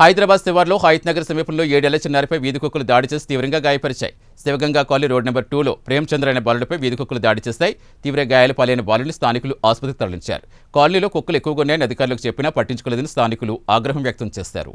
హైదరాబాద్ శివార్లో హైత్ నగర్ సమీపంలో ఏడేళ్ళ చిన్నారిపై వీధి కుక్కలు దాడి చేసి తీవ్రంగా గాయపరిచాయి. శివగంగా కాలనీ రోడ్ నెంబర్ టూలో ప్రేమచంద్ర అనే బాలుడిపై వీధి కుక్కలు దాడి చేస్తాయి. తీవ్ర గాయాల పాలైన బాలుని స్థానికులు ఆసుపత్రికి తరలించారు. కాలనీలో కుక్కలు ఎక్కువగా ఉన్నాయని అధికారులకు చెప్పినా పట్టించుకోలేదని స్థానికులు ఆగ్రహం వ్యక్తం చేశారు.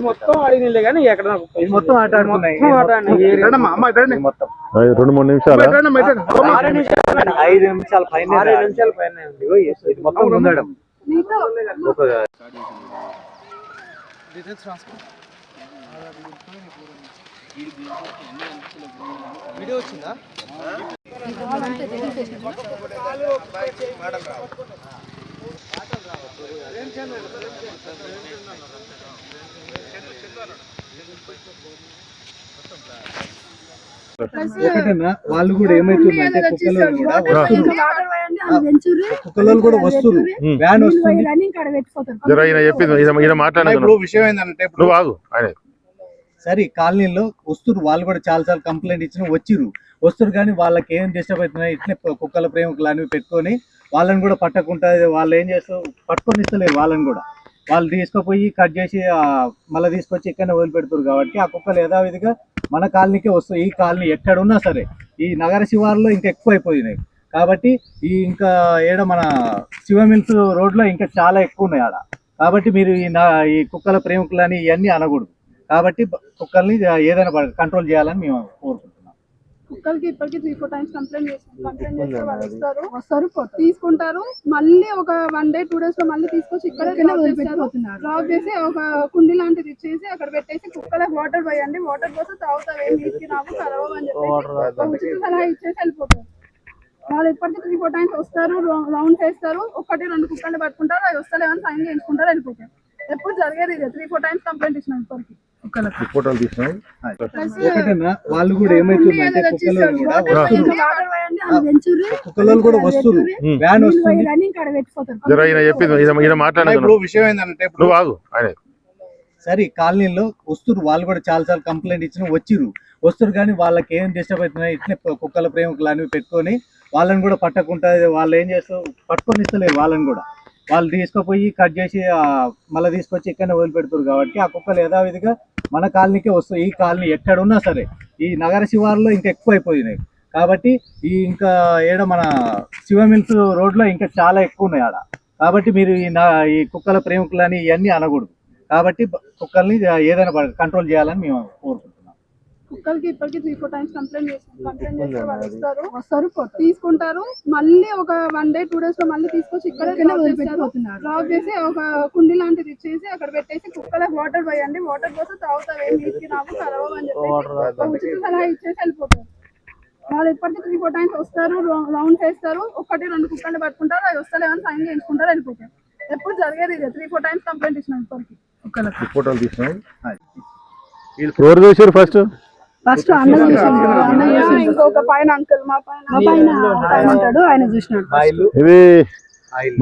మొత్తం ఎక్కడ మొత్తం రెండు మూడు నిమిషాలు ఐదు నిమిషాల పైన నిమిషాల పైన మొత్తం ఉండడం వీడియో వచ్చిందా ఒకటేనా? వాళ్ళు కూడా ఏమైతుందంటే కుక్కలు కూడా వస్తున్నారు కుక్కలు కూడా వస్తున్నారు వ్యాన్ వస్తుంది. ఈయన చెప్పింది ఈయన- విషయం ఏంటంటే ఇప్పుడు నువ్వు ఆగు ఆయన. సరే కాలనీలో వస్తురు వాళ్ళు కూడా చాలాసార్లు కంప్లైంట్ ఇచ్చిన వచ్చిర్రు. వస్తురు కానీ వాళ్ళకి ఏం డిస్టర్బ్ అవుతున్నాయి ఇట్లే కుక్కల ప్రేమికులు అనేవి పెట్టుకొని వాళ్ళని కూడా పట్టకుండా వాళ్ళు ఏం చేస్తారు పట్టుకొని ఇస్తలేరు వాళ్ళని కూడా. వాళ్ళు తీసుకుపోయి కట్ చేసి మళ్ళీ తీసుకొచ్చి ఎక్కడ వదిలిపెడతారు కాబట్టి ఆ కుక్కలు యథావిధిగా మన కాలనీకే వస్తాయి ఈ కాలనీ ఎక్కడున్నా సరే ఈ నగర శివారులో ఇంకా ఎక్కువ అయిపోయినాయి కాబట్టి ఈ ఇంకా ఏడ మన శివమిల్స్ రోడ్లో ఇంకా చాలా ఎక్కువ ఉన్నాయి ఆడ. కాబట్టి మీరు ఈ నా ఈ కుక్కల ప్రేమికులని ఇవన్నీ అనకూడదు. కాబట్టి కుక్కల్ని ఏదైనా కంట్రోల్ చేయాలని మేము కోరుకుంటున్నాం. కుక్కలకి ఇప్పటికి త్రీ ఫోర్ టైమ్స్ కంప్లైంట్ చేస్తాం కంప్లైంట్ చేస్తే వాళ్ళు వస్తారు తీసుకుంటారు. మళ్ళీ ఒక వన్ డే టూ డేస్లో మళ్ళీ తీసుకొచ్చి ఇక్కడ డ్రాప్ చేసి ఒక కుండి లాంటిది ఇచ్చేసి అక్కడ పెట్టేసి కుక్కలకు వాటర్ పోయండి. వాటర్ పోస్తే తాగుతావు ఏం నీటికి రావు చెప్పేసి సలహా ఇచ్చేసి వెళ్ళిపోతారు. వాళ్ళు ఇప్పటికీ త్రీ ఫోర్ టైమ్స్ వస్తారు. రౌండ్ చేస్తారు. ఒకటి రెండు కుక్కల్ని పట్టుకుంటారు. అవి వస్తలేవని సైన్ చేయించుకుంటారు. వెళ్ళిపోతారు. ఎప్పుడు జరిగేది ఇదే. త్రీ ఫోర్ టైమ్స్ కంప్లైంట్ ఇచ్చినాం ఇప్పటికి. ఫోటోలు తీసినాం. ఒకటేనా? వాళ్ళు కూడా ఏమైతుందంటే కుక్కలు కూడా వస్తున్నారు కుక్కలు వస్తున్నారు వ్యాన్ వస్తుంది. ఈయన చెప్పింది ఈయన- మాట్లాడదు విషయం ఏంటంటే ఇప్పుడు నువ్వు ఆగు ఆయన. సరే కాలనీలో వస్తురు వాళ్ళు కూడా చాలా సార్లు కంప్లైంట్ ఇచ్చిన వచ్చిర్రు. వస్తురు కానీ వాళ్ళకి ఏం డిస్టర్బ్ అవుతున్నాయి ఇట్లే కుక్కల ప్రేమికులు అనేవి పెట్టుకొని వాళ్ళని కూడా పట్టకుండా వాళ్ళు ఏం చేస్తారు? పట్టుకొని ఇస్తలేరు వాళ్ళని కూడా. వాళ్ళు తీసుకుపోయి కట్ చేసి మళ్ళీ తీసుకొచ్చి ఇక్కడనే వదిలిపెడుతారు కాబట్టి ఆ కుక్కలు యథావిధిగా మన కాలనీకే వస్తాయి ఈ కాలనీ ఎక్కడున్నా సరే ఈ నగర శివారులో ఇంకా ఎక్కువ అయిపోయినాయి కాబట్టి ఈ ఇంకా ఏడ మన శివమిల్స్ రోడ్లో ఇంకా చాలా ఎక్కువ ఉన్నాయి ఆడ. కాబట్టి మీరు ఈ నా ఈ కుక్కల ప్రేమికులని ఇవన్నీ అనకూడదు. కాబట్టి కుక్కల్ని ఏదైనా కంట్రోల్ చేయాలని మేము కోరుకుంటున్నాం. కుక్కలకి ఇప్పటికి త్రీ ఫోర్ టైమ్స్ కంప్లైంట్ చేస్తాం కంప్లైంట్ చేస్తే వాళ్ళు వస్తారు వస్తారు తీసుకుంటారు. మళ్ళీ ఒక వన్ డే టూ డేస్లో మళ్ళీ తీసుకొచ్చి ఇక్కడ డ్రాప్ చేసి ఒక కుండి లాంటిది ఇచ్చేసి అక్కడ పెట్టేసి కుక్కలకు వాటర్ పోయండి. వాటర్ పోస్తే తాగుతావు ఏం నీటికి రావు కలవవు అని చెప్పేసి ఒక ఉచిత సలహా ఇచ్చేసి వెళ్ళిపోతారు. వాళ్ళు ఇప్పటికీ త్రీ ఫోర్ టైమ్స్ వస్తారు రౌండ్ చేస్తారు. ఒకటి రెండు కుక్కల్ని పట్టుకుంటారు. అవి వస్తలేవని సైన్ చేయించుకుంటారు వెళ్ళిపోతారు. ఎప్పుడు జరిగేది ఇదే. త్రీ ఫోర్ టైమ్స్ కంప్లైంట్ ఇచ్చినాం ఇప్పటికి. ఫోటోలు తీసినాం ఎవరు చూసారు ఫస్ట్ ఫస్ట్ అన్న చూసిండు. ఇంకొక పైన అంకుల్ మా పైన ఉంటాడు ఆయన చూసినాడు ఆయిల్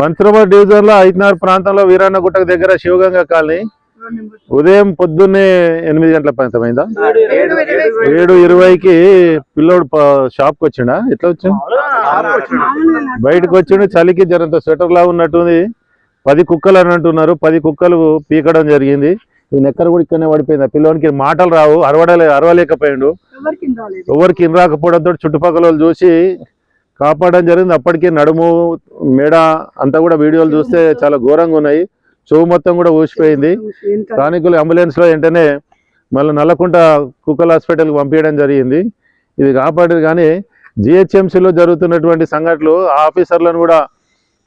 మంత్రమూర్ డివిజన్లో ఐదున్నర ప్రాంతంలో వీరన్న గుట్టకు దగ్గర శివగంగ కాలనీ. ఉదయం పొద్దున్నే ఎనిమిది గంటల ప్రాంతమైందా ఏడు ఏడు ఇరవైకి పిల్లోడు షాప్కి వచ్చిండా? ఎట్లా వచ్చిండు? బయటకు వచ్చిండు చలికి జరంత స్వెటర్ లా ఉన్నట్టుంది. పది కుక్కలు అని అంటున్నారు పది కుక్కలు పీకడం జరిగింది. ఈ నెక్కర కూడా ఇక్కడనే పడిపోయింది. ఆ పిల్లోనికి మాటలు రావు అరవడలే అరవలేకపోయిండు. ఎవరికి ఇన్ రాకపోవడంతో చుట్టుపక్కల వాళ్ళు చూసి కాపాడడం జరిగింది. అప్పటికే నడుము మెడ అంతా కూడా వీడియోలు చూస్తే చాలా ఘోరంగా ఉన్నాయి. చెవు మొత్తం కూడా ఊసిపోయింది. స్థానికులు అంబులెన్స్లో వెంటనే మళ్ళీ నల్లకుంట కుక్కల హాస్పిటల్కి పంపించడం జరిగింది. ఇది కాపాడేది కానీ జిహెచ్ఎంసీలో జరుగుతున్నటువంటి సంఘటనలు ఆ ఆఫీసర్లను కూడా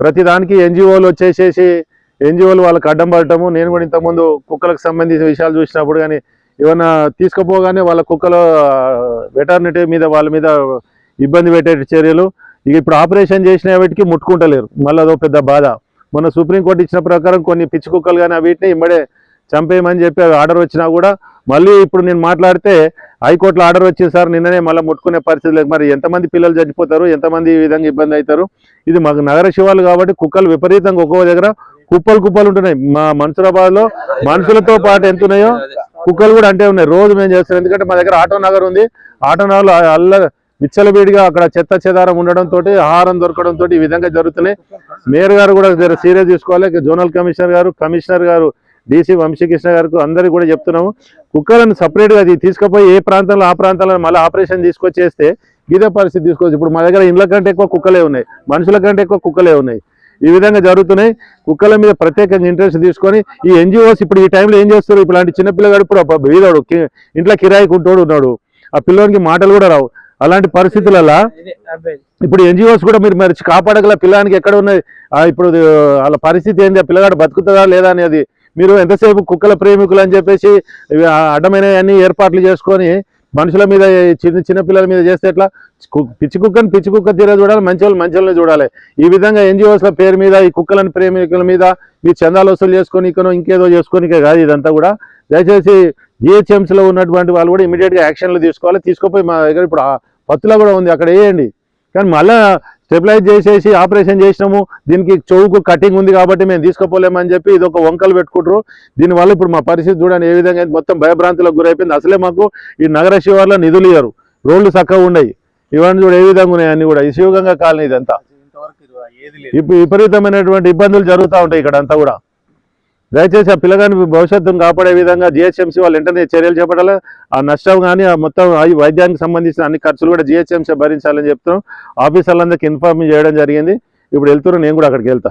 ప్రతిదానికి ఎన్జిఓలు వచ్చేసేసి ఎన్జిఓలు వాళ్ళకి అడ్డం పడటము నేను కూడా ఇంతకుముందు కుక్కలకు సంబంధించిన విషయాలు చూసినప్పుడు కానీ ఏమన్నా తీసుకుపోగానే వాళ్ళ కుక్కలు వెటర్నిటీ మీద వాళ్ళ మీద ఇబ్బంది పెట్టే చర్యలు. ఇక ఇప్పుడు ఆపరేషన్ చేసిన వాటికి ముట్టుకుంటలేరు. మళ్ళీ అదో పెద్ద బాధ. మొన్న సుప్రీంకోర్టు ఇచ్చిన ప్రకారం కొన్ని పిచ్చి కుక్కలు కానీ వీటిని ఇమ్మడే చంపేయమని చెప్పి ఆర్డర్ వచ్చినా కూడా మళ్ళీ ఇప్పుడు నేను మాట్లాడితే హైకోర్టులో ఆర్డర్ వచ్చింది సార్ నిన్ననే మళ్ళీ ముట్టుకునే పరిస్థితి లేదు. మరి ఎంతమంది పిల్లలు చనిపోతారు? ఎంతమంది ఈ విధంగా ఇబ్బంది అవుతారు? ఇది మాకు నగర శివాలు కాబట్టి కుక్కలు విపరీతంగా ఒక్కో దగ్గర కుప్పలు కుప్పలు ఉంటున్నాయి. మా మన్సూరాబాద్లో మనుషులతో పాటు ఎంత ఉన్నాయో కుక్కలు కూడా అంటే ఉన్నాయి. రోజు మేము చేస్తున్నాం. ఎందుకంటే మా దగ్గర ఆటో నగర్ ఉంది. ఆటో నగర్ అల్ల విచ్చలబీడిగా అక్కడ చెత్త చెదారం ఉండడంతో ఆహారం దొరకడంతో ఈ విధంగా జరుగుతున్నాయి. మేయర్ గారు కూడా సీరియస్ తీసుకోవాలి. జోనల్ కమిషనర్ గారు కమిషనర్ గారు డీసీ వంశీకృష్ణ గారికి అందరికీ కూడా చెప్తున్నాము. కుక్కలను సపరేట్గా అది తీసుకుపోయి ఏ ప్రాంతంలో ఆ ప్రాంతంలో మళ్ళీ ఆపరేషన్ తీసుకొచ్చేస్తే ఇదే పరిస్థితి తీసుకోవచ్చు. ఇప్పుడు మా దగ్గర ఇండ్ల కంటే ఎక్కువ కుక్కలే ఉన్నాయి. మనుషుల కంటే ఎక్కువ కుక్కలే ఉన్నాయి. ఈ విధంగా జరుగుతున్నాయి. కుక్కల మీద ప్రత్యేకంగా ఇంట్రెస్ట్ తీసుకొని ఈ ఎన్జిఓస్ ఇప్పుడు ఈ టైంలో ఏం చేస్తారు ఇప్పుడు అలాంటి చిన్నపిల్లగాడు ఇప్పుడు వీధోడు ఇంట్లో కిరాయి కుంటోడు ఉన్నాడు. ఆ పిల్లోనికి మాటలు కూడా రావు. అలాంటి పరిస్థితులలో ఇప్పుడు ఎన్జిఓస్ కూడా మీరు మరి కాపాడగల పిల్లానికి ఎక్కడ ఉన్నది ఇప్పుడు వాళ్ళ పరిస్థితి ఏంది? ఆ పిల్లగాడు బతుకుతుందా లేదా అనేది మీరు ఎంతసేపు కుక్కల ప్రేమికులు అని చెప్పేసి అడ్డమైన అన్ని ఏర్పాట్లు చేసుకొని మనుషుల మీద చిన్న చిన్న పిల్లల మీద చేస్తే ఎట్లా? పిచ్చి కుక్కని పిచ్చి కుక్క తీర చూడాలి మంచి వాళ్ళు మంచి వాళ్ళని చూడాలి. ఈ విధంగా ఎన్జిఓస్ల పేరు మీద ఈ కుక్కలని ప్రేమికుల మీద మీ చందాలు వసూలు చేసుకొని ఇకనో ఇంకేదో చేసుకోనికే కాదు ఇదంతా కూడా. దయచేసి GHMC ఉన్నటువంటి వాళ్ళు కూడా ఇమీడియట్గా యాక్షన్లు తీసుకోవాలి. తీసుకోపోయి మా దగ్గర ఇప్పుడు ఆ పత్తులో కూడా ఉంది అక్కడ వేయండి. కానీ మళ్ళీ స్టెబిలైజ్ చేసేసి ఆపరేషన్ చేసినాము. దీనికి చెవుకు కటింగ్ ఉంది కాబట్టి మేము తీసుకుపోలేమని చెప్పి ఇది ఒక వంకలు పెట్టుకుంటారు. దీనివల్ల ఇప్పుడు మా పరిస్థితి చూడండి ఏ విధంగా మొత్తం భయభ్రాంతులకు గురైపోయింది. అసలే మాకు ఈ నగర శివార్లో నిధులు ఇయ్యరు. రోడ్లు చక్కగా ఉన్నాయి. ఇవన్నీ చూడ ఏ విధంగా ఉన్నాయి అన్ని కూడా. ఈ శివగంగా కాలనీ ఇదంతా. ఇప్పుడు విపరీతమైనటువంటి ఇబ్బందులు జరుగుతూ ఉంటాయి ఇక్కడ అంతా కూడా. దయచేసి ఆ పిల్లగాని భవిష్యత్తును కాపాడే విధంగా జిహెచ్ఎంసీ వాళ్ళు వెంటనే చర్యలు చేపట్టాలి? ఆ నష్టం కానీ ఆ మొత్తం ఈ వైద్యానికి సంబంధించిన అన్ని ఖర్చులు కూడా జిహెచ్ఎంసీ భరించాలని చెప్తాం ఆఫీసర్లందరికీ ఇన్ఫార్మ్ చేయడం జరిగింది. ఇప్పుడు వెళ్తున్నారు నేను కూడా అక్కడికి వెళ్తా.